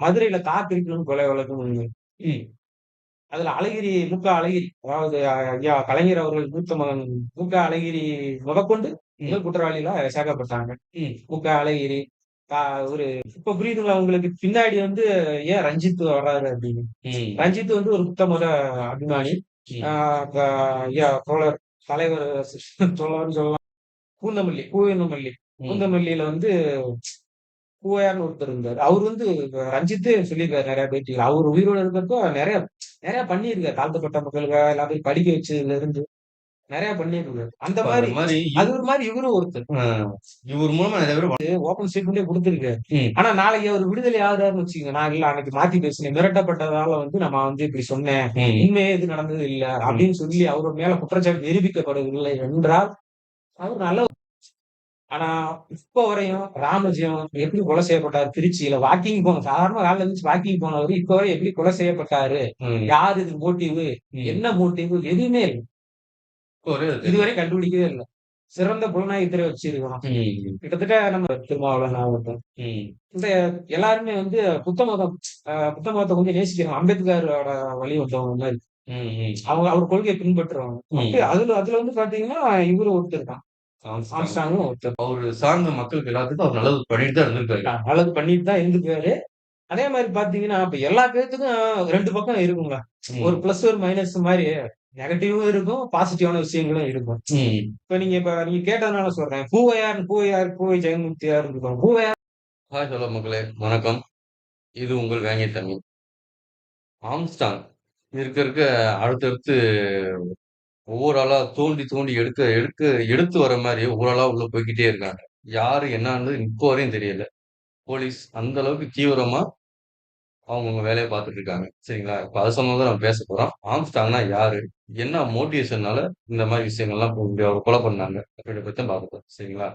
மதுரையில காத்திருக்கணும் கொலை வழக்கம் ஒண்ணு. அதுல அழகிரி மு.க. அழகிரி அதாவது ஐயா கலைஞர் அவர்கள் மூத்த மகன் மு.க. அழகிரி முதற்கொண்டு. முதல் குற்றவாளிகளா சேர்க்கப்பட்டாங்க. மு.க. அழகிரி ஒரு இப்ப புரியுதுங்களா உங்களுக்கு? பின்னாடி வந்து ஏன் ரஞ்சித் வர்றாரு அப்படின்னு. ரஞ்சித் வந்து ஒரு புத்த மத அபிமானி. ஐயா தோழர் தலைவர் தோழர்ன்னு சொல்லலாம். பூந்தமல்லி ம். பூந்தமல்லியில வந்து பூவையார்ன்னு ஒருத்தர் இருந்தாரு. அவரு வந்து ரஞ்சித்தே சொல்லியிருக்காரு நெறைய பேட்டிகள்ல. அவரு உயிரோட இருக்கப்போ நெறைய நெறைய பண்ணியிருக்காரு. தாழ்த்தப்பட்ட மக்களுக்காக எல்லாத்தையும் படிக்க வச்சதுல இருந்து நெறைய பண்ணியிருக்காரு. அந்த மாரி அது ஒரு மாரி இவரும் ஒருத்தர். இவர் மூலமா நெறைய பேர் ஓப்பன் ஸ்டேட்மெண்ட்டே குடுத்திருக்காரு. ஆனா நாளைக்கு அவரு விடுதலை ஆகுறாருன்னு வச்சுக்கங்க. நான் இல்ல அன்னைக்கு மாத்தி பேசினேன். மிரட்டப்பட்டதால வந்து நான் வந்து இப்படி சொன்னேன். உண்மையே இது நடந்தது இல்ல. அப்படின்னு சொல்லி அவர் மேல குற்றச்சாட்டு நிரூபிக்கப்படவில்லை என்றால், அவர் நல்ல ஆனா இப்ப வரையும் ராமஜெயம் எப்படி கொலை செய்யப்பட்டாரு திருச்சியில வாக்கிங் போன சாதாரணமா காலைல எந்திரிச்சு வாக்கிங் போனவரு இப்ப வரை எப்படி கொலை செய்யப்பட்டாரு? யார் இது மோட்டிவ்? என்ன மோட்டிவ்? எதுவுமே இல்ல. இதுவரை கண்டுபிடிக்கவே இல்ல. சிறந்த புலனாய்வு துறை வச்சிருக்கிறோம். ம். கிட்டத்தட்ட நம்ம திருமாவளவன் ஆகட்டும். இந்த எல்லாருமே வந்து புத்த மதம் புத்த மதத்த கொஞ்சம் நேசிக்கிறாங்க. அம்பேத்கரோட வழி வந்தவங்க மாரி. ம். ம். அவங்க அவர் கொள்கைய. அப்படி அதுல அதுல வந்து பாத்தீங்கன்னா, இவரும் ஒருத்தர் தான். ஆம்ஸ்ட்ராங். ஆம்ஸ்ட்ராங்கும் ஒருத்தர். அவரு சார்ந்த மக்களுக்கு எல்லாத்துக்கும் அவர் நல்லது பண்ணிட்டு தான் இருந்திருக்காரு. நல்லது பண்ணிட்டு தான் இருந்துக்குறாரு. அதே மாரி பாத்தீங்கன்னா, இப்ப எல்லா பேத்துக்கும் 2 பக்கம் இருக்குங்க. ஒரு. பிளஸ் ஒரு மைனஸ் மாரி நெகட்டிவும் இருக்கும், பாசிட்டிவான விஷயங்களும் இருக்கும். இப்ப நீங்க இப்ப நீங்க கேட்டதுனால சொல்றேன். பூவையார் பூவையார் பூவை ஜெயமூர்த்தியார் இருக்கும். பூவையார் ஹாய் மக்களே! வணக்கம். இது உங்கள் வேங்கை தமிழ். ஆம்ஸ்டாங் இருக்க இருக்க அடுத்தடுத்து ஒவ்வொரு ஆளா தோண்டி தோண்டி எடுக்க எடுக்க எடுத்து வர மாதிரி ஒவ்வொரு ஆளா உள்ள போய்க்கிட்டே இருக்காங்க. யாரு என்னன்னு இப்போ வரையும் தெரியல. போலீஸ் அந்த அளவுக்கு தீவிரமா அவங்கவங்க வேலையை பார்த்துட்டு இருக்காங்க. சரிங்களா? இப்போ அது சம்மந்தம் நம்ம பேச போறோம். ஆம்ஸ்டாங்னா யாரு? என்ன மோட்டிவேஷன்னால இந்த மாதிரி விஷயங்கள்லாம் இப்படி அவர கொலை பண்ணாங்க? அப்படின்ற பத்தி பார்க்க போறோம். சரிங்களா?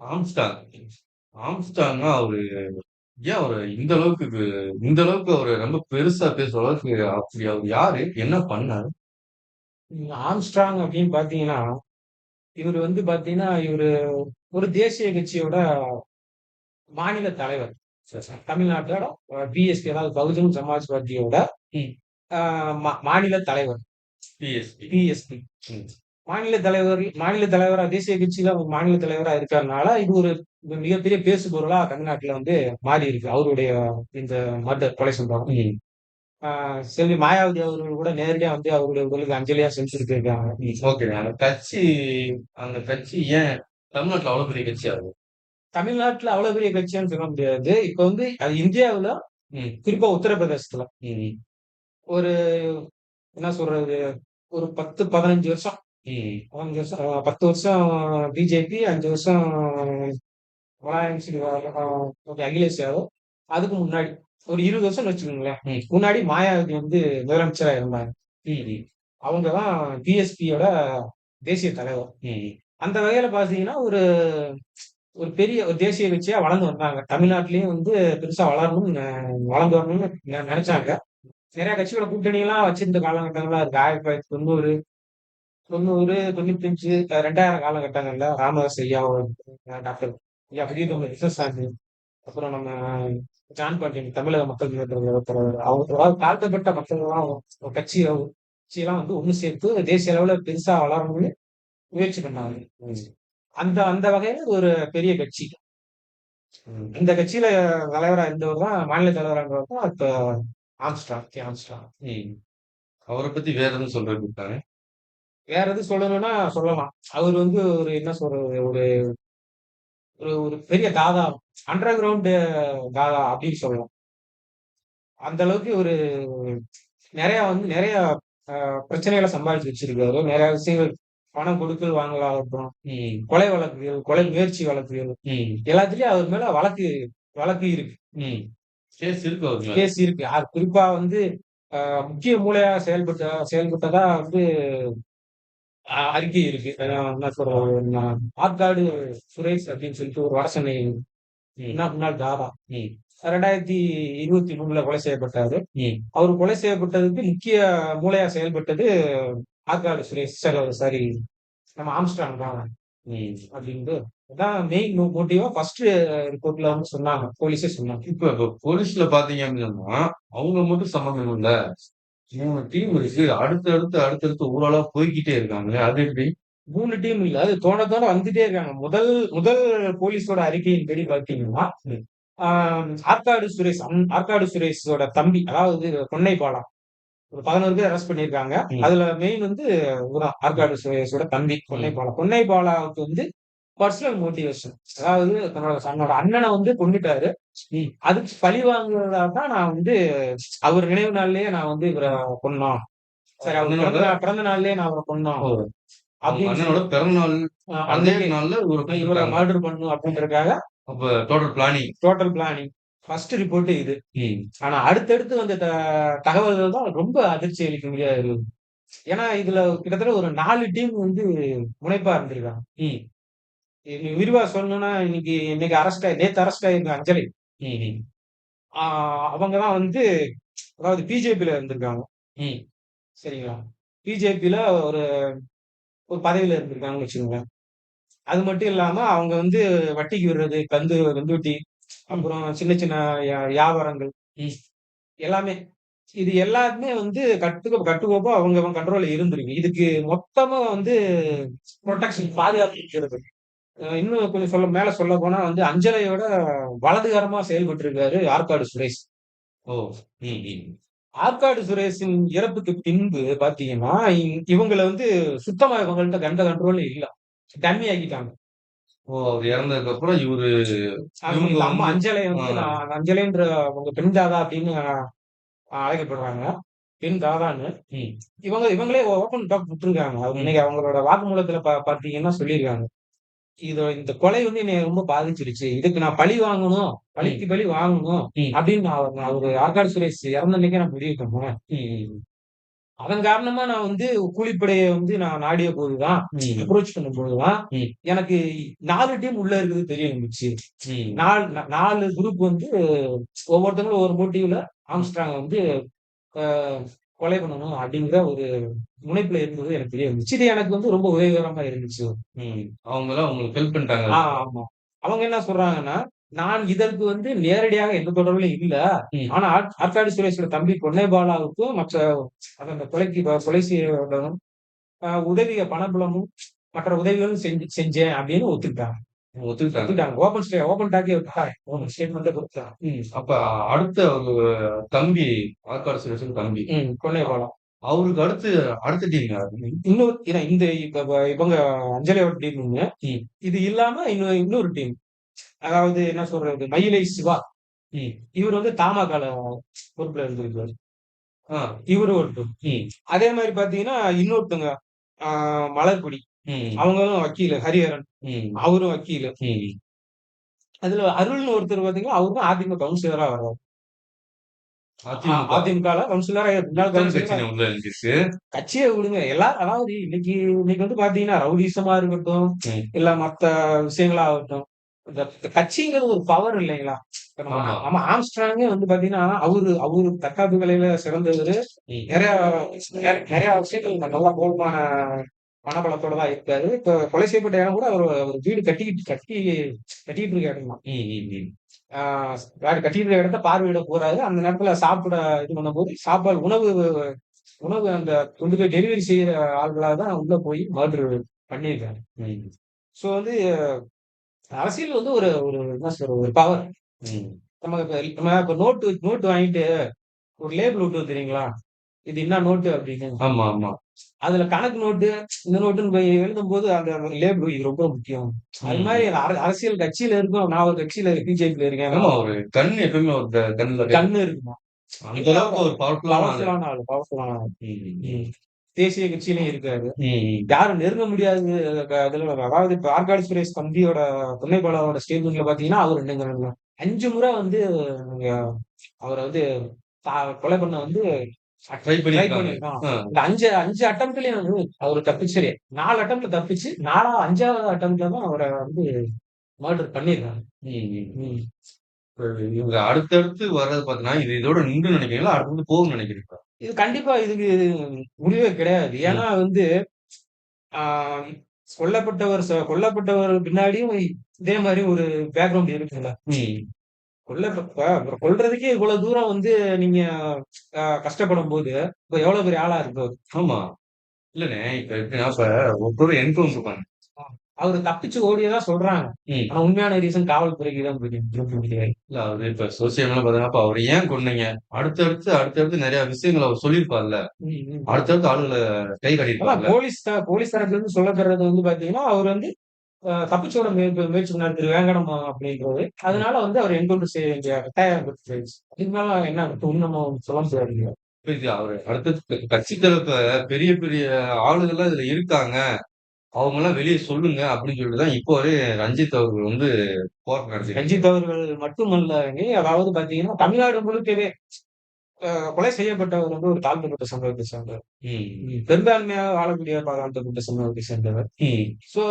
ஆம்ஸ்டாங். ஆம்ஸ்டாங்னா அவரு ஏன் அவரு இந்த அளவுக்கு இந்த அளவுக்கு அவர ரொம்ப பெருசா பேசுற அளவுக்கு அப்படி அவரு யாரு? என்ன பண்ணாரு? ஆம்ஸ்ட்ராங் அப்படின்னு பாத்தீங்கன்னா, இவரு வந்து பாத்தீங்கன்னா, இவரு ஒரு தேசிய கட்சியோட மாநில தலைவர். தமிழ்நாட்டோட பிஎஸ்பி அதாவது பகுஜன் சமாஜ் பார்ட்டியோட ம். ஆ மா மாநில தலைவர். பிஎஸ்பி. பிஎஸ்பி. ம். மாநில தலைவர் மாநில தலைவரா தேசிய கட்சியில மாநில தலைவரா இருக்கறனால, இது ஒரு மிகப்பெரிய பேசுபொருளா தமிழ்நாட்டுல வந்து மாறி இருக்கு. அவருடைய இந்த மர்டர் கொலை சம்பவம். செல்வி மாயாவதி அவர்கள் கூட நேரடியா வந்து அவருடைய உடலுக்கு அஞ்சலியா. ம். ஓகேங்க. அந்த கட்சி அந்த கட்சி ஏன் தமிழ்நாட்டுல அவ்வளவு பெரிய கட்சி ஆகுது? தமிழ்நாட்டுல அவ்வளவு பெரிய கட்சியான்னு சொல்ல முடியாது. இப்ப வந்து அது இந்தியாவுல. குறிப்பா உத்தரப்பிரதேசத்துல. ஒரு என்ன சொல்றது? ஒரு 10, 15 வருஷம். 15 வருஷம் 10 வருஷம் பிஜேபி, 5 வருஷம் ஓகே அகிலேஷ் யாதவ். அதுக்கு முன்னாடி ஒரு 20 வருஷம்னு வச்சுக்கோங்களேன். முன்னாடி மாயாவதி வந்து முதலமைச்சரா இருந்தாங்க. அவங்க தான் பிஎஸ்பியோட தேசிய தலைவர். அந்த வகையில பார்த்தீங்கன்னா, ஒரு ஒரு பெரிய ஒரு தேசிய கட்சியா வளர்ந்து வந்தாங்க. தமிழ்நாட்டிலேயும் வந்து பெருசா வளரணும்னு வளர்ந்து வரணும்னு நெனச்சாங்க. நெறைய கட்சியோட கூட்டணிலாம் வச்சிருந்த காலகட்டங்கள்லாம் இருக்கு. 1990 90, 95, அ 2000 காலகட்டங்கள்ல ராமதாஸ் ஐயா, டாக்டர் ஐயா பெரியதமிழ் கிருஷ்ணசாமி, அப்புறம் நம்ம ஜான் பாண்டியன் தமிழக மக்கள் முன்னேற்ற. அவங்க தாழ்த்தப்பட்ட மக்கள்லாம் கட்சி கட்சியெல்லாம் வந்து ஒண்ணு சேர்த்து தேசிய அளவுல பெருசா வளரணும்னு முயற்சி பண்ணாங்க. அந்த அந்த வகையில ஒரு பெரிய கட்சி. இந்த கட்சியில தலைவரா இருந்தவர் தான் மாநில தலைவரா இருந்தவர் தான் இப்ப ஆம்ஸ்ட்ராங். கே. ஆம்ஸ்ட்ராங். ம். அவர பத்தி வேற எதுவும் இருக்காங்க? வேற எதுவும் சொல்லணும்னா சொல்லலாம். அவரு வந்து ஒரு என்ன சொல்றது? ஒரு ஒரு ஒரு பெரிய தாதா. அண்டர் கிரவுண்ட் தாதா அப்படின்னு சொல்லலாம். அந்த அளவுக்கு ஒரு நெறைய வந்து நெறைய பிரச்சனைகள சம்பாதிச்சு வச்சிருக்காரு. நெறைய விஷயங்கள் பணம் கொடுக்கல் வாங்கல் ஆகட்டும், ம். கொலை வழக்குகள், கொலை முயற்சி வழக்குகள். எல்லாத்துலயும் அவர் மேல வழக்கு வழக்கு இருக்கு. கேஸ் இருக்கு. கேஸ் இருக்கு. அது குறிப்பா வந்து முக்கிய மூளையா செயல்பட்ட செயல்பட்டதா வந்து அறிக்கை இருக்கு. என்ன சொல்றது? ந ஆற்காடு சுரேஷ் அப்படின்னு சொல்லிட்டு ஒரு வடசென்னை முன்னாள் தாதா. ம். 2023ல கொலை செய்யப்பட்டாரு. அவரு கொலை செய்யப்பட்டதுக்கு முக்கிய மூளையா செயல்பட்டது ஆற்காடு சுரேஷ் சார் நம்ம ஆம்ஸ்ட்ராங் தான். அப்படின்ட்டு அதான் மெயின் மோட்டிவா ஃபர்ஸ்ட் ரிப்போர்ட்ல வந்து சொன்னாங்க போலீஸே சொன்னாங்க இப்ப போலீஸ்ல பாத்தீங்க அப்படின்னா அவங்க மட்டும் சம்பந்தம் இல்ல மூணு டீம் இருக்கு. அடுத்து அடுத்து அடுத்தடுத்து ஊராளா போய்கிட்டே இருக்காங்க அது எப்படி? மூணு டீம் இல்ல. அது தோண தோண வந்துட்டே இருக்காங்க. முதல் முதல் போலீஸோட அறிக்கையின்படி பாத்தீங்கன்னா ஆஹ் ஆற்காடு சுரேஷ் ஆற்காடு சுரேஷோட தம்பி அதாவது பொன்னைப்பாலம் ஒரு பதினோரு பேர் அரெஸ்ட் பண்ணியிருக்காங்க. அதுல மெயின் வந்து ஆற்காடு சுரேஷோட தம்பி பொன்னைப்பாலம் பொன்னைப்பாலாவுக்கு வந்து பர்சனல் மோட்டிவேஷன் அதாவது தன்னோட தன்னோட அண்ணனை வந்து கொண்டுட்டாரு. அதுக்கு பழி வாங்குறதா தான் நான் வந்து அவர் நினைவு நாள்லயே நான் வந்து இவரை கொன்னோம். சரி அவர் பிறந்த நாள்- பிறந்த நாள்லயே நான் அவரை கொன்னோம். அண்ணனோட பிறந்த நாள் ஆஹ் அதே நாள்ல ஒரு இவரை மர்டர் பண்ணும் அப்படின்றதுக்காக அப்ப total planning total planning first report இது. ஆனா அடுத்தடுத்து வந்த தகவல்கள் தான் ரொம்ப அதிர்ச்சி அளிக்க முடியாது ஏன்னா இதுல கிட்டத்தட்ட ஒரு நாலு டீம் வந்து முனைப்பா இருந்திருக்காங்க. விரிவா சொல்லணும்னா இன்னைக்கு இன்னைக்கு அரெஸ்ட் ஆகி நேத்து அரெஸ்ட் ஆயிருக்க அஞ்சலி. அவங்க தான் வந்து அதாவது பிஜேபியில இருந்திருக்காங்க. சரிங்களா? பிஜேபியில ஒரு ஒரு பதவியில இருந்திருக்காங்கன்னு வச்சுக்கோங்க அது மட்டும் இல்லாம அவங்க வந்து வட்டிக்கு விடுறது கந்து கந்துவட்டி அப்புறம் சின்ன சின்ன வியா- வியாபாரங்கள். எல்லாமே. இது எல்லாருமே வந்து கட்டுக்கோ கட்டுக்கோப்பா அவங்க கண்ட்ரோல்ல இருந்திருக்கு. இதுக்கு மொத்தமா வந்து ப்ரொடெக்ஷன் பாதுகாப்பு இருக்கிறது. இன்னும் கொஞ்சம் சொல்ல மேல சொல்ல போனா வந்து அஞ்சலையோட வலதுகரமா செயல்பட்டு இருக்காரு ஆற்காடு சுரேஷ். ஓ. ஆற்காடு சுரேஷின் இறப்புக்கு பின்பு பாத்தீங்கன்னா இவங்களை வந்து சுத்தமா இவங்கள்ட்ட கண்ட கண்ட்ரோல் இல்ல. டம்மி ஆக்கிட்டாங்க ஓ அவர் இறந்ததுக்கு அப்புறம் இவரு அம்மா வந்து- அஞ்சலை வந்து அஞ்சலைன்ற அவங்க பெண் தாதா அப்படின்னு அழைக்கப்படுறாங்க. பெண் தாதான்னு. இவங்க இவங்களே ஓபன் டாக் விட்டுருக்காங்க. அவங்க இன்னைக்கு அவங்களோட வாக்குமூலத்துல பாத்தீங்கன்னா சொல்லியிருக்காங்க. இது இந்த கொலை வந்து என்னை ரொம்ப பாதிச்சிருச்சு. இதுக்கு நான் பழி வாங்கணும். பழிக்கு பழி வாங்கணும். அப்படின்னு அவர் அவரு ஆற்காடு சுரேஷ் இறந்த அன்னைக்கே நான் முடிவு ம், அதன் காரணமா நான் வந்து கூலிப்படையை வந்து நான் நாடிய போதுதான் அப்ரோச் பண்ணும் போதுதான். எனக்கு நாலு டீம் உள்ள இருக்குது தெரிய வந்துச்சு. ம். நாலு நாலு குரூப் வந்து ஒவ்வொருத்தங்களும் ஒவ்வொரு மோட்டிவ்ல ஆம்ஸ்ட்ராங் வந்து கொலை பண்ணணும் அப்படிங்கிற ஒரு முனைப்புல இருந்தது எனக்கு தெரிய வந்துச்சு. இது எனக்கு வந்து ரொம்ப உதவிகரமா இருந்துச்சு. ம். அவங்கெல்லாம் உங்களுக்கு ஹெல்ப் பண்ணிட்டாங்க. ஆ ஆமா. அவங்க என்ன சொல்றாங்கன்னா நான் இதற்கு வந்து நேரடியாக எந்த தொடர்பும் இல்ல. ஆனா ஆற்காடு சுரேஷோட தம்பி பொன்னை பாலாவுக்கும் மற்ற அந்த கொலைக்கு கொலை செய்யறவர்களும் உதவிய பணபலமும் மற்ற உதவிகளும் செஞ்சு செஞ்சேன் அப்படின்னு ஒத்துக்கிட்டாங்க. ஒத்துக்கிட்டாங்க. ஓபன் ஓபன் டாக்கே விட்டாங்க ஸ்டேட்மெண்ட்டே கொடுத்தாங்க. அப்ப அடுத்த தம்பி ஆற்காடு சுரேஷன் தம்பி. ம். கொன்னை பாலம். அவருக்கு அடுத்து அடுத்த டீம் இன்னொரு இந்த இவங்க அஞ்சலியோட டீம். இது இல்லாம இன்னொரு இன்னொரு டீம் அதாவது என்ன சொல்றது? மயிலை சிவா. இவர் வந்து தாமாகால பொறுப்புல இருந்திருக்காரு. இவரு ஒரு. அதே மாதிரி பாத்தீங்கன்னா இன்னொருத்தங்க ஆஹ் மலர்கொடி. அவங்களும் வக்கீல் ஹரிஹரன். அவரும் வக்கீல். அதுல அருள்னு ஒருத்தர் பாத்தீங்கன்னா அவரும் அதிமுக கவுன்சிலரா வர்றாரு அதிமுக கவுன்சிலரா கட்சியை விடுங்க எல்லாரும் அதாவது இன்னைக்கு இன்னைக்கு வந்து பாத்தீங்கன்னா ரவுடிசமா இருக்கட்டும். இல்ல மத்த விஷயங்களாகட்டும் இந்த இந்த கட்சிங்கிறது ஒரு பவர் இல்லைங்களா நம்ம ஆமா. ஆமா ஆம்ஸ்ட்ராங்கே வந்து பாத்தீங்கன்னா அவரு அவரு தற்காப்பு கலையில சிறந்தவரு. நிறைய நிறைய- விஷயங்கள் நல்லா போதுமான பணபலத்தோட தான் இருக்காரு. இப்ப கொலை செய்யப்பட்ட இடம் கூட அவர் ஒரு வீடு கட்டிக்கிட்டு கட்டி கட்டிட்டு இருக்க இடம் கட்டிட்டு இருக்க இடத்த பார்வையிட போறாரு. அந்த நேரத்துல சாப்பிட இது பண்ணும்போது சாப்பாடு உணவு உணவு அந்த கொண்டு போய் டெலிவரி செய்யற ஆள்களாக தான் உள்ள போய் மர்டர் பண்ணியிருக்காங்க ம். ஸோ வந்து அரசியல் வந்து ஒரு ஒரு என்ன சொல்ற ஒரு பவர் இப்ப நம்ம இப்ப நோட்டு நோட்டு வாங்கிட்டு ஒரு லேபிள் விட்டு தெரியுங்களா இது என்ன நோட்டு அப்படின்னு. ஆமா ஆமா. அதுல கணக்கு நோட்டு இந்த நோட்டுன்னு போய் எழுதும் போது அந்த லேபிள் இது ரொம்ப முக்கியம். அது. மாதிரி அர- அரசியல் கட்சியில இருக்கும். நான் ஒரு கட்சியில பிஜேபியில இருக்கேன். ஆமா ஒரு கண் எப்பவுமே ஒரு கண்ணுல கண்ணு இருக்குமா. அந்த அளவுக்கு ஒரு பவர்ஃபுல்லான ஆளு. பவர்ஃபுல்லான ஆளு. தேசிய கட்சியிலயும் இருக்காரு. யாரும் நெருங்க முடியாது. அதுல அதாவது ஆர்காடு சுரேஷ் தம்பியோட துணைப்பாளரோட ஸ்டேட்மெண்ட்ல பாத்தீங்கன்னா அவர் என்னங்க அஞ்சு முறை வந்து அவரை வந்து கொலை பண்ண வந்து ட்ரை பண்ணிருக்காங்க அஞ்சு அஞ்சு அட்டம்ப்ட்லயும் வந்து அவர் தப்பிச்சரே. நாலு அட்டம்ப்ட்ல தப்பிச்சு நாலா அஞ்சாவது அட்டம்ப்ட்ல தான் அவரை வந்து மர்டர் பண்ணிருக்காங்க இவங்க அடுத்தடுத்து வர்றது பாத்தீங்கன்னா இது இதோட நின்று நினைக்கிறீங்களா? அடுத்து போகும் நினைக்கிறீங்களா? இது கண்டிப்பா இதுக்கு முடிவே கிடையாது. ஏன்னா வந்து ஆஹ் கொல்லப்பட்டவர் கொல்லப்பட்டவர் பின்னாடியும் இதே மாதிரி ஒரு பேக்ரவுண்ட் இருக்குல்ல. ம். கொல்ல அப்புறம் கொல்றதுக்கே இவ்வளவு தூரம் வந்து நீங்க ஆஹ், கஷ்டப்படும் போது இப்ப எவ்வளவு பெரிய ஆளா இருக்கு அவரு. ஆமா. இல்லண்ணே, இப்ப எப்படின்னா, இப்ப என்கவுண்டர் பண்ண அவரு தப்பிச்சு ஓடியதா சொல்றாங்க ம். ஆனா உண்மையான ரீசன் காவல்துறைக்கு தான் இல்ல அவரு இப்ப சோசியல் மீடியா பாத்தீங்கன்னா, அவரு ஏன் கொன்னீங்க? அடுத்தடுத்து, அடுத்தடுத்து நிறைய விஷயங்கள அவர் சொல்லியிருப்பார்ல. அடுத்தடுத்து ஆளுகள கை காட்டியிருப்பார்ல. போலீஸ் போலீஸ் தரப்புல இருந்து சொல்லப்படுறது வந்து பாத்தீங்கன்னா அவர் வந்து தப்பிச்சோட முயற்சி பண்ணாரு திரு வேங்கடம் அப்படின்றது அதனால வந்து அவர் என்கவுண்டர் செய்ய வேண்டிய கட்டாயம் மேல என்ன இன்னும் சொல்ல முடியாது இல்லையா? அவரு அடுத்தது கட்சி தரப்புல பெரிய பெரிய ஆளுகள்லாம் இதுல இருக்காங்க. அவங்க எல்லாம் வெளிய சொல்லுங்க அப்படின்னு சொல்லிட்டு தான் இப்போ வரை ரஞ்சித் அவர்கள் வந்து போராட்டம் ரஞ்சித் அவர்கள் மட்டுமல்லங்க அதாவது பாத்தீங்கன்னா தமிழ்நாடு முழுக்கவே கொலை செய்யப்பட்டவர் வந்து ஒரு தாழ்த்தப்பட்ட சமூகத்தை சேர்ந்தவர். பெரும்பான்மையாக வாழக்கூடிய தாழ்த்தப்பட்ட சமூகத்தை சேர்ந்தவர். சோ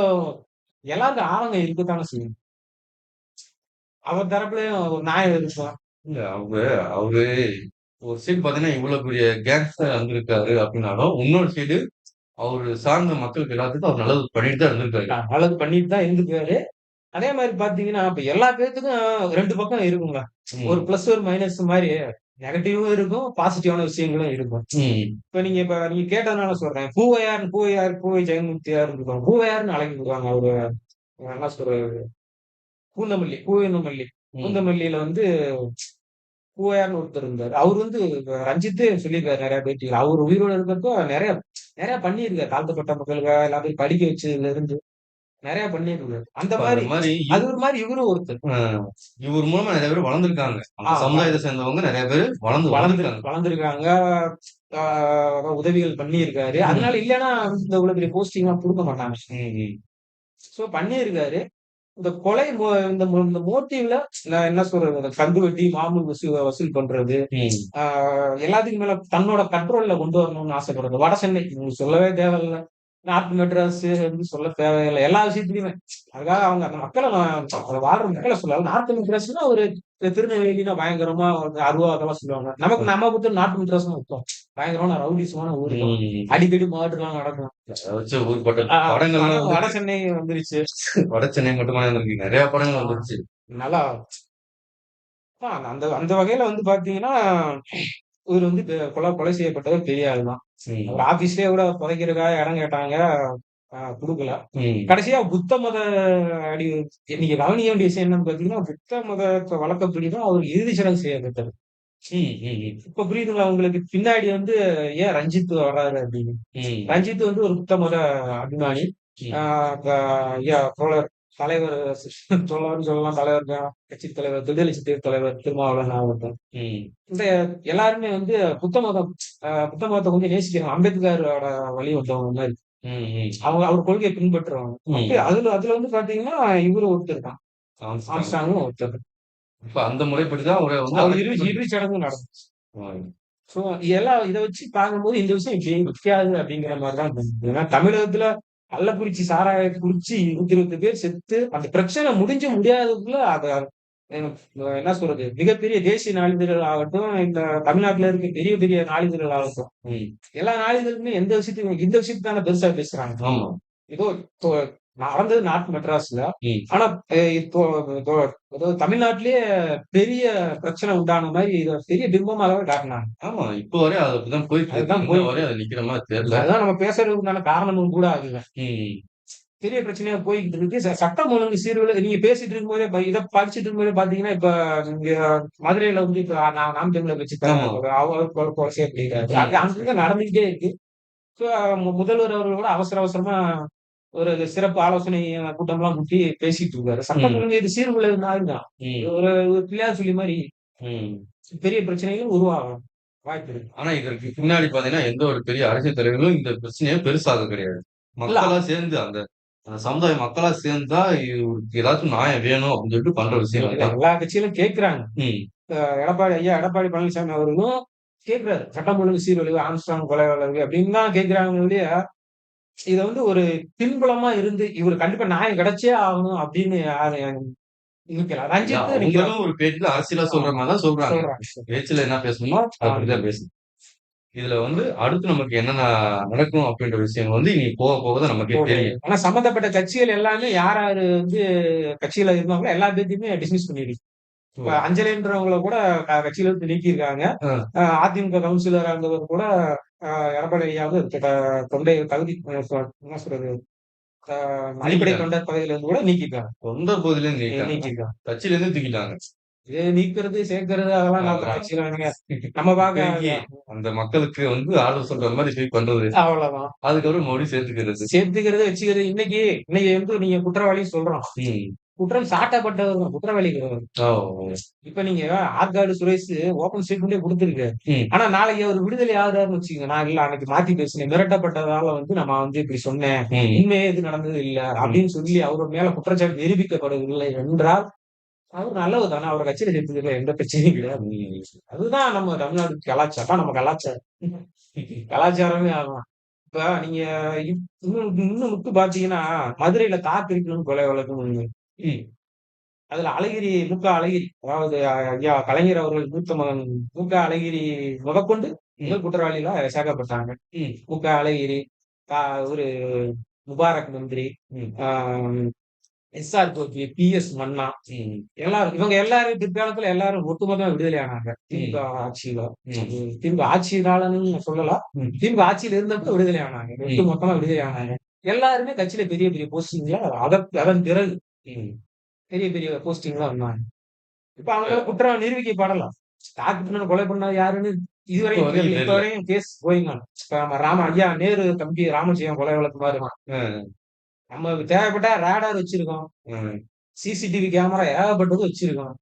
எல்லாருக்கும் ஆளுங்க இருக்கத்தானே செய்யும். அவர் தரப்புலயும் ஒரு நியாயம் இருக்கும் இல்ல அவங்க அவரு ஒரு சைடு பாத்தீங்கன்னா இவ்வளவு பெரிய கேங்ஸ்டர் வந்திருக்காரு அப்படின்னாலும் இன்னொரு சைடு அவரு சார்ந்த மக்களுக்கு எல்லாத்துக்கும் அவர் நல்லது பண்ணிட்டு தான் இருந்திருக்காரு. நல்லது பண்ணிட்டு தான் இருந்துக்காரு அதே மாதிரி பாத்தீங்கன்னா இப்ப எல்லா பேர்த்துக்கும் ரெண்டு பக்கம் இருக்குங்க. ஒரு பிளஸ் ஒரு மைனஸ் மாதிரி நெகட்டிவும் இருக்கும் பாசிட்டிவான விஷயங்களும் இருக்கும். இப்ப நீங்க இப்ப நீங்க கேட்டதுனால சொல்றேன். பூவையார் பூவையார் பூவை ஜெயமூர்த்தியார் இருக்காங்க பூவையார்னு அழைக்கிறாங்க அவரு. என்ன சொல்றது பூந்தமல்லி பூவந்தமல்லி. ம். பூந்தமல்லியில வந்து பூவையார்னு ஒருத்தர் இருந்தார். அவர் வந்து ரஞ்சித்தே சொல்லியிருக்காரு நிறைய பேட்டிகள் அவர் உயிரோட இருக்கிறப்போ நிறைய நிறைய பண்ணியிருக்காரு. தாழ்த்தப்பட்ட மக்களுக்காக எல்லாத்தையும் படிக்க வச்சதுல இருந்து. நிறைய பண்ணியிருக்காரு அந்த மாதிரி அது ஒரு மாதிரி இவரும் ஒருத்தர். இவர் மூலமா நிறைய பேர் வளர்ந்துருக்காங்க. சமுதாயத்தை சேர்ந்தவங்க நிறைய பேர் வளர்ந்து வளர்ந்து வளர்ந்துருக்காங்க. வளர்ந்துருக்காங்க. உதவிகள் பண்ணியிருக்காரு. அதனால இல்லைன்னா இந்த இவ்வளவு பெரிய போஸ்டிங் எல்லாம் கொடுக்க மாட்டாங்க. சோ பண்ணியிருக்காரு. இந்த கொலை இந்த இந்த மோட்டிவ்ல நான் என்ன சொல்றது? இந்த கந்து வெட்டி மாமூல் வசூல் வசூல் பண்றது. எல்லாத்துக்கும் மேல தன்னோட கண்ட்ரோல்ல கொண்டு வரணும்னு ஆசைப்படுறது. வட சென்னை சொல்லவே தேவையில்லை. நார்த் மெட்ராஸ் வந்து சொல்ல தேவையில்லை. எல்லா விஷயத்துலயுமே. அதுக்காக அவங்க அந்த மக்களை வாழ்ற மக்களை சொல்லல. நார்த் மெட்ராஸ்னா ஒரு திருநெல்வேலினா பயங்கரமா அருவா அதெல்லாம் சொல்லுவாங்க. நமக்கு நம்ம பொறுத்த நார்த் மெட்ராஸ் இருக்கும் பயங்கரமான ரவுடிசமான ஊர். அடிக்கடி மாடுலாம் நடக்கும். வட சென்னை வந்துருச்சு. வட சென்னை மட்டுமா நிறைய படங்கள் வந்துருச்சு. நல்லா அந்த அந்த வகையில வந்து பாத்தீங்கன்னா இவர் வந்து கொலை கொலை செய்யப்பட்டவர் பெரிய ஆள் தான். அவர் ஆபீஸ்லயே கூட புதைக்கிறதுக்காக இடம் கேட்டாங்க. கொடுக்கல. கடைசியா புத்த மத அடி நீங்க கவனிக்க வேண்டிய விஷயம் என்னன்னு பாத்தீங்கன்னா புத்த மத வழக்கப்படிதான் அவர் இறுதி சடங்கு செய்யப்பட்டது. இப்ப புரியுதுங்களா உங்களுக்கு? பின்னாடி வந்து ஏன் ரஞ்சித் வர்றாரு அப்படின்னு. ரஞ்சித் வந்து ஒரு புத்த மத அபிமானி. தோழர். தலைவர் தோழர்னு சொல்லலாம் தலைவர் கட்சி தலைவர் விடுதலை சிறுத்தைகள் தலைவர் திருமாவளவன் ஆகட்டும். இந்த எல்லாருமே வந்து புத்த மதம் புத்த மதத்தை கொஞ்சம் நேசிக்கிறாங்க அம்பேத்கரோட வழி வந்தவங்க மாதிரி. அவங்க அவர் கொள்கையை. அப்படி அதுல அதுல வந்து பாத்தீங்கன்னா இவரு ஒருத்தர் தான். ஆம்ஸ்டாங்கும் ஒருத்தர் இப்ப அந்த முறைப்படிதான் அவரை வந்து இறுதி சடங்கு நடந்துச்சு ம். ஸோ இதெல்லாம் இதை வச்சு பார்க்கும்போது இந்த விஷயம் இப்படி விற்காது அப்படிங்கிற மாதிரி தான் தோணுது. ஏன்னா தமிழகத்துல கள்ளக்குறிச்சி சாராய குறிச்சி இருபத்தி இருபது பேர் செத்து அந்த பிரச்சனை முடிஞ்சு முடியாததுக்குள்ள அத என்ன சொல்றது? மிகப்பெரிய தேசிய நாளிதழ்கள் ஆகட்டும் இந்த தமிழ்நாட்டுல இருக்க பெரிய பெரிய நாளிதழ்கள் ஆகட்டும். எல்லா நாளிதழுமே எந்த விஷயத்தையும் இந்த விஷயத்தை தானே பெருசா பேசுறாங்க. ஏதோ நடந்தது நார்த் மெட்ராஸ்ல. ஆனா இப்போ தமிழ்நாட்டிலேயே பெரிய பிரச்சனை உண்டான மாதிரி இதை பெரிய பிம்பமாகவே காட்டினாங்க. ஆமா இப்போ வரை அது அப்படிதான் போயிட்டு அதுதான் இன்ன போயிட்டு வரை அது நிக்கிற மாதிரி தெரியல. அதுதான் நம்ம பேசுறதுக்கான காரணமும் கூட அதுதான் ம். பெரிய பிரச்சனையா போய்கிட்டு இருக்கு. சட்டம் ஒழுங்கு சீர்குலை நீங்க பேசிட்டு இருக்கும்போதே இதை படிச்சுட்டு இருக்கும்போதே பாத்தீங்கன்னா இப்ப இங்க மதுரையில வந்து இப்ப நான் நாம் தமிழை வச்சு ஆமா. அவர் கொலை செய்யப்படுகிறாரு அது அங்கங்க நடந்துகிட்டே இருக்கு. முதல்வர் அவர்கள் கூட அவசர அவசரமா ஒரு சிறப்பு ஆலோசனை கூட்டம்லாம் கூட்டி பேசிட்டு இருக்காரு. சட்டம். ஒழுங்கு இது சீர்குலை மாதிரி தான். ஒரு பிள்ளையார் சொல்லி மாதிரி. பெரிய பிரச்சனைகளும் உருவாகும். வாய்ப்பு இருக்கு. ஆனா இதற்கு பின்னாடி பாத்தீங்கன்னா எந்த ஒரு பெரிய அரசியல் தலைவர்களும் இந்த பிரச்சனையை பெருசாக கிடையாது. மக்களா சேர்ந்து அந்த சமுதாய மக்களா சேர்ந்தா ஏதாச்சும் நியாயம் வேணும் அப்படின்னு சொல்லிட்டு பண்ற விஷயம் எல்லா கட்சியிலும் கேட்கிறாங்க. அஹ் எடப்பாடி ஐயா எடப்பாடி பழனிசாமி அவர்களும் கேட்கிறாரு சட்டம் ஒழுங்கு சீர்குலைவு ஆம்ஸ்டாங் கொலை வழக்கு அப்படின்னு தான் கேட்கிறாங்க இல்லையா இத வந்து ஒரு பின்புலமா இருந்து இவர் கண்டிப்பா நியாயம் கிடைச்சே ஆகணும் அப்படின்னு அவங்களும் ஒரு பேச்சுல அரசியலா சொல்ற மாதிரி தான் சொல்றாங்க பேச்சுல என்ன பேசணுமோ அப்படிதான் பேசணும் இதுல வந்து அடுத்து நமக்கு என்னென்ன நடக்கும் அப்படின்ற விஷயங்கள் வந்து இனி போக போக தான் நமக்கே. தெரியும். ஆனா சம்பந்தப்பட்ட கட்சிகள் எல்லாமே யார் யாரு வந்து கட்சியில இருந்தாங்களோ எல்லா பேத்தையுமே டிஸ்மிஸ் பண்ணிடுச்சு. இப்ப! அஞ்சலின்றவங்கள கூட கட்சியில இருந்து நீக்கியிருக்காங்க. அதிமுக கவுன்சிலரா இருந்தவர் கூட எடப்பாடி ஐயா வந்து த தொண்டை தகுதி என்ன சொல்றது? அடிப்படை நீக்கிட்டாங்க. தொண்டர் பதவியில இருந்து கூட நீக்கியிருக்காங்க. தொண்டர் பகுதியிலேருந்து நீ நீக்கிட்டாங்க. நீக்கியிருக்காங்க. கட்சியிலேருந்து தூக்கிட்டாங்க. இது நீக்குறது, சேர்க்கிறது அதெல்லாம் நம்ம கட்சியில தூக்கி அந்த மக்களுக்கு வந்து ஆறுதல் சொல்ற மாரி போய் பண்றது. அவ்வளவுதான். அதுக்கப்புறம் மறுபடியும் சேர்த்துக்கிறது. சேர்த்துக்கிறது, வச்சுக்கிறது. இன்னைக்கு இன்னைக்கு வந்து நீங்க குற்றவாளி சொல்றோம். குற்றம் சாட்டப்பட்டவர் குற்றவாளி கிடையாது. ஓ! இப்ப நீங்க ஆற்காடு சுரேஷ் ஓப்பன் ஸ்டேட்மெண்டே குடுத்திருக்காரு. ம். ஆனா நாளைக்கு அவர் விடுதலை ஆகுறாருன்னு வச்சுக்கங்க. நான் இல்ல அன்னைக்கு மாத்தி பேசினேன். மிரட்டப்பட்டதால வந்து நான் வந்து இப்படி சொன்னேன். ம். உண்மையே இது நடந்தது இல்ல. அப்படின்னு சொல்லி அவர் மேல குற்றச்சாட்டு நிரூபிக்கப்படவில்லை என்றால், அவர் நல்லவர் தானே. அவர கட்சியில சேர்த்துக்கிறதுல எந்த பிரச்சனையும் கிடையாது. அதுதான் நம்ம தமிழ்நாடு கலாச்சாரம். நம்ம கலாச்சாரம். கலாச்சாரமே அதான். இப்ப நீங்க இன்னும் இன்னும் முத்து பார்த்தீங்கன்னா, மதுரையில தா பிரிக்கணும்னு கொலை வழக்கு. அதுல அழகிரி, மு.க. அழகிரி அதாவது ஐயா கலைஞர் அவர்கள் மூத்த மகன் மு.க. அழகிரி முதற்கொண்டு. முதல் குற்றவாளிகளா சேர்க்கப்பட்டாங்க. மு.க. அழகிரி, இவரு முபாரக் மந்திரி, ம். ஆ S R. Gopi, P S. Manna. எல்லாரும் இவங்க எல்லாரும் பிற்காலத்துல எல்லாரும் ஒட்டுமொத்தமா விடுதலை ஆனாங்க. திமுக. ஆட்சியில. திமுக ஆட்சியினாலன்னு சொல்லலாம். திமுக ஆட்சியில இருந்தப்ப விடுதலை ஆனாங்க. ஒட்டுமொத்தமா விடுதலை ஆனாங்க. எல்லாருமே கட்சியில பெரிய பெரிய போஸ்டிங்ல அத அதன் பிறகு. பெரிய பெரிய போஸ்டிங்ல வந்தாங்க. இப்ப. அவங்க குற்றம் நிரூபிக்கப்படலாம். தாக்கு பண்ண கொலை பண்ணது யாருன்னு இதுவரையும் வரையும் தெரியல. இப்ப தெரியல. வரையும் கேஸ் கோயிங் நம்ம ராம ஐயா நேரு தம்பி ராமஜெயம் கொலை வழக்கு. அ. நமக்கு தேவைப்பட்டா ரேடார் வச்சிருக்கோம். சிசிடிவி கேமரா ஏகப்பட்டது வச்சிருக்கோம்.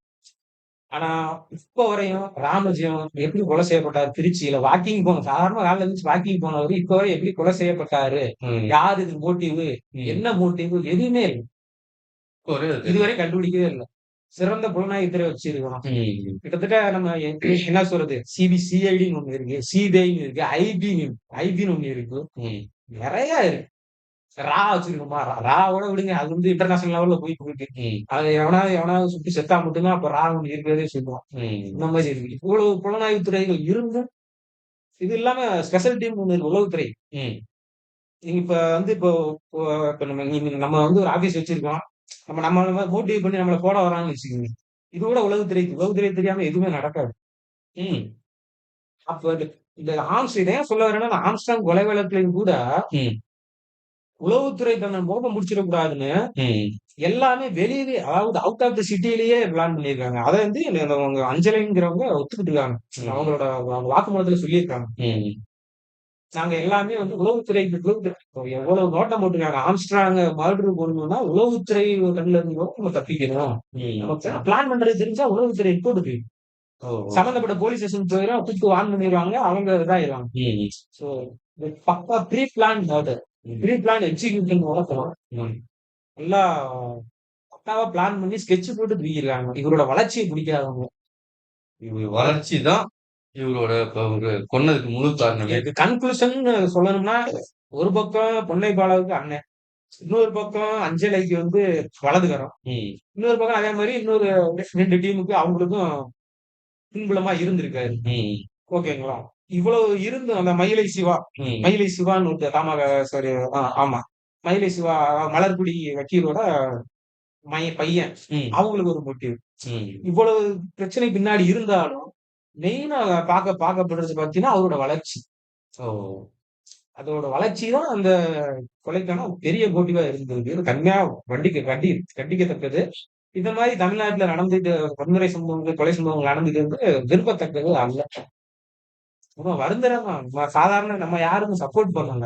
ஆனா, இப்ப வரையும் ராமஜெயம் எப்படி கொலை செய்யப்பட்டார் திருச்சியில வாக்கிங் போன சாதாரணமா காலைல எந்திரிச்சு வாக்கிங் போனவரு, இப்ப வரை எப்படி கொலை செய்யப்பட்டாரு? யார் இது மோட்டிவ்? என்ன மோட்டிவ்? எதுவுமே இல்ல. இதுவரை கண்டுபிடிக்கவே இல்ல. சிறந்த புலனாய்வுத்துறை வச்சிருக்கிறோம். ம். கிட்டத்தட்ட நம்ம என்ன சொல்றது? சிபி சிஐடின்னு ஒண்ணு இருக்கு. சிபிஐன்னு இருக்கு. ஐபின்னு ஐபின்னு ஒண்ணு இருக்கு. நெறைய இருக்கு. ரா வச்சிருக்கோமா? ரா ராவோட விடுங்க. அது வந்து இன்டர்நேஷனல் லெவல்ல போயிட்டு இருக்கு. அது எவனாவது எவனாவது சுட்டு செத்தா மட்டும் தான் அப்ப ரா ஒண்ணு இருக்கிறதே சொல்லுவான். ம். இந்த மாரி இருக்கு. இவ்வளவு புலனாய்வு துறைகள் இருந்தும், இது இல்லாம ஸ்பெஷல் டீம் ஒண்ணு இருக்கு. உளவுத்துறை. நீங்க இப்ப வந்து இப்போ இப்போ நம்ம நம்ம வந்து ஒரு ஆபீஸ் வச்சிருக்கோம். நம்ம நம்மள மோட்டிவ் பண்ணி நம்மள போட வராங்கன்னு வச்சுக்கங்க. இது கூட உளவுத்துறை உளவுத்துறை தெரியாம எதுவுமே நடக்காது. ம். அப்ப இந்த ஆம்ஸ் இத ஏன் சொல்ல வரேன்னா, ஆம்ஸ்டாங் கொலை வழக்குலயும் கூட. உளவுத்துறை தன்னை மோப்பம் முடிச்சிடக்கூடாதுன்னு. எல்லாமே வெளியவே அதாவது அவுட் ஆஃப் த சிட்டிலயே பிளான் பண்ணியிருக்காங்க. அத வந்து அஞ்சலிங்கிறவங்க ஒத்துக்கிட்டு இருக்காங்க. அவங்களோட அவங்க வாக்குமூலத்துல சொல்லியிருக்காங்க. நாங்க எல்லாமே வந்து உளவுத்துறைக்கு எவ்வளவு நோட்டம் போட்டுருக்காங்க. ஆம்ஸ்ட்ராங்க மர்டர் பண்ணணும்னா உளவுத்துறை கண்ல இருந்து நம்ம தப்பிக்கணும். பிளான் பண்றது தெரிஞ்சா உளவுத்துறை ரிப்போர்ட். ஓ! சம்பந்தப்பட்ட போலீஸ் ஸ்டேஷன் போயிரும் கூப்பிட்டு வார்ன் பண்ணிருவாங்க. அவங்க இதாயிருவாங்க. ம். சோ பக்கா ப்ரீ பிளான் மர்டர். ம். ப்ரீ பிளான் எக்ஸிக்யூஷன் நடக்கணும். ம். நல்லா பக்காவா பிளான் பண்ணி ஸ்கெட்ச் போட்டு தூக்கியிருக்காங்க. இவரோட வளர்ச்சிய பிடிக்காதவங்க. இவரு வளர்ச்சி தான் இவரோட கொன்னதுக்கு முழு காரணமே. இதுக்கு கன்க்ளூஷன் சொல்லணும்னா, ஒரு பக்கம் பொன்னை பாலாவுக்கு அண்ணன். இன்னொரு பக்கம் அஞ்சலைக்கு வந்து வலதுகரம். இன்னொரு பக்கம் அதே மாரி இன்னொரு 2 டீமுக்கு அவங்களுக்கும் பின்புலமா இருந்திருக்காரு. ஓகேங்களா? இவ்வளவு இருந்தும் அந்த மயிலை சிவா. மயிலை சிவான்னு ஒருத்தர் தமாக சாரி ஆமா. மயிலை சிவா மலர்குடி வக்கீலோட மை பையன். அவங்களுக்கு ஒரு மோட்டிவ். இவ்வளவு பிரச்சனை பின்னாடி இருந்தாலும், மெயினா பாக்க பாக்கப்படுறது பார்த்தீங்கன்னா, அவரோட வளர்ச்சி. ஓ! அதோட வளர்ச்சி தான் அந்த கொலைக்கான பெரிய மோட்டிவா இருந்திருக்கு. இது கடுமையா வண்டிக்க கண்டி கண்டிக்கத்தக்கது. இந்த மாரி தமிழ்நாட்டுல நடந்துட்டு வன்முறை சம்பவங்கள், கொலை சம்பவங்கள் நடந்துக்கிறது விரும்பத்தக்கது அல்ல. ரொம்ப வருந்தரம் தான். நம்ம சாதாரண நம்ம யாருக்கும் சப்போர்ட் பண்ணல.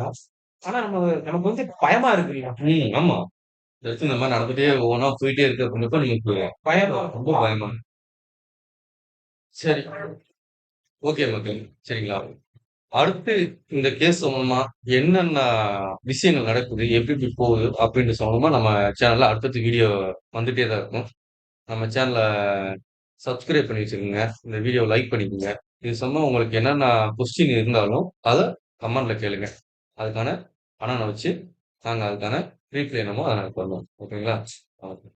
ஆனா நம்ம நமக்கு வந்து பயமா இருக்குல்ல. ம். ஆமா. ஏதாச்சும் இந்த மாரி நடந்துட்டே ஒவ்வொன்னா போயிட்டே இருக்கு அப்படின்றப்ப நமக்கு பயமா ரொம்ப பயமா இருக்கு. சரி. ஓகே மக்கள் சரிங்களா? அடுத்து இந்த கேஸ் சம்பந்தமா என்னென்ன விஷயங்கள் நடக்குது? எப்படி எப்படி போகுது? அப்படின்ற சம்பந்தமா நம்ம சேனல்ல அடுத்தடுத்து வீடியோ வந்துட்டே தான் இருக்கும். நம்ம சேனல சப்ஸ்கிரைப் பண்ணி வச்சுக்கோங்க. இந்த வீடியோ லைக் பண்ணிக்கோங்க இது சம்பந்தம் உங்களுக்கு என்னென்ன கொஸ்டின் இருந்தாலும், அதை கமெண்ட்ல கேளுங்க. அதுக்கான பணம் வச்சு, நாங்கள் அதுக்கான ரீப்ளை என்னமோ அதை நாங்கள் பண்ணுவோம். ஓகேங்களா? ஓகே.